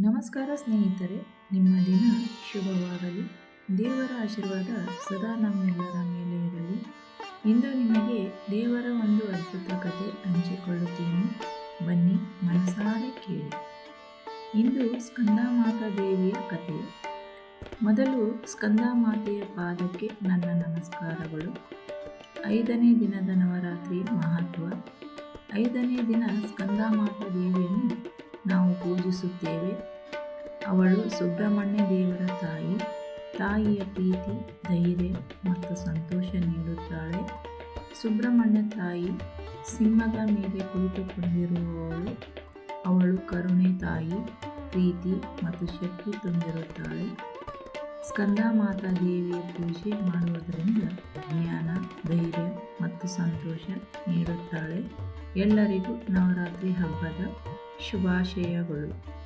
ನಮಸ್ಕಾರ ಸ್ನೇಹಿತರೆ, ನಿಮ್ಮ ದಿನ ಶುಭವಾಗಲಿ. ದೇವರ ಆಶೀರ್ವಾದ ಸದಾ ನಮ್ಮೆಲ್ಲರ ಮೇಲೆ ಇರಲಿ. ಇಂದು ನಿಮಗೆ ದೇವರ ಒಂದು ಅದ್ಭುತ ಕತೆ ಹಂಚಿಕೊಳ್ಳುತ್ತೇನೆ. ಬನ್ನಿ, ಮನಸಾರೆ ಕೇಳಿ. ಇಂದು ಸ್ಕಂದಮಾತಾ ದೇವಿಯ ಕಥೆ ಮೊದಲು ಸ್ಕಂದಮಾತೆಯ ಪಾದಕ್ಕೆ ನನ್ನ ನಮಸ್ಕಾರಗಳು. ಐದನೇ ದಿನದ ನವರಾತ್ರಿ ಮಹತ್ವ. ಐದನೇ ದಿನ ಸ್ಕಂದಮಾತಾ ದೇವಿಯನ್ನು ನಾವು ಪೂಜಿಸುತ್ತೇವೆ. ಅವಳು ಸುಬ್ರಹ್ಮಣ್ಯ ದೇವರ ತಾಯಿ. ತಾಯಿಯ ಪ್ರೀತಿ, ಧೈರ್ಯ ಮತ್ತು ಸಂತೋಷ ನೀಡುತ್ತಾಳೆ. ಸುಬ್ರಹ್ಮಣ್ಯ ತಾಯಿ ಸಿಂಹದ ಮೇಲೆ ಕುಳಿತುಕೊಂಡಿರುವವಳು. ಅವಳು ಕರುಣೆ ತಾಯಿ, ಪ್ರೀತಿ ಮತ್ತು ಶಕ್ತಿ ತುಂಬಿರುತ್ತಾಳೆ. ಸ್ಕಂದ ಮಾತಾ ದೇವಿಯ ಪೂಜೆ ಮಾಡುವುದರಿಂದ ಜ್ಞಾನ, ಧೈರ್ಯ ಮತ್ತು ಸಂತೋಷ ನೀಡುತ್ತಾಳೆ. ಎಲ್ಲರಿಗೂ ನವರಾತ್ರಿ ಹಬ್ಬದ ಶುಭಾಶಯಗಳು.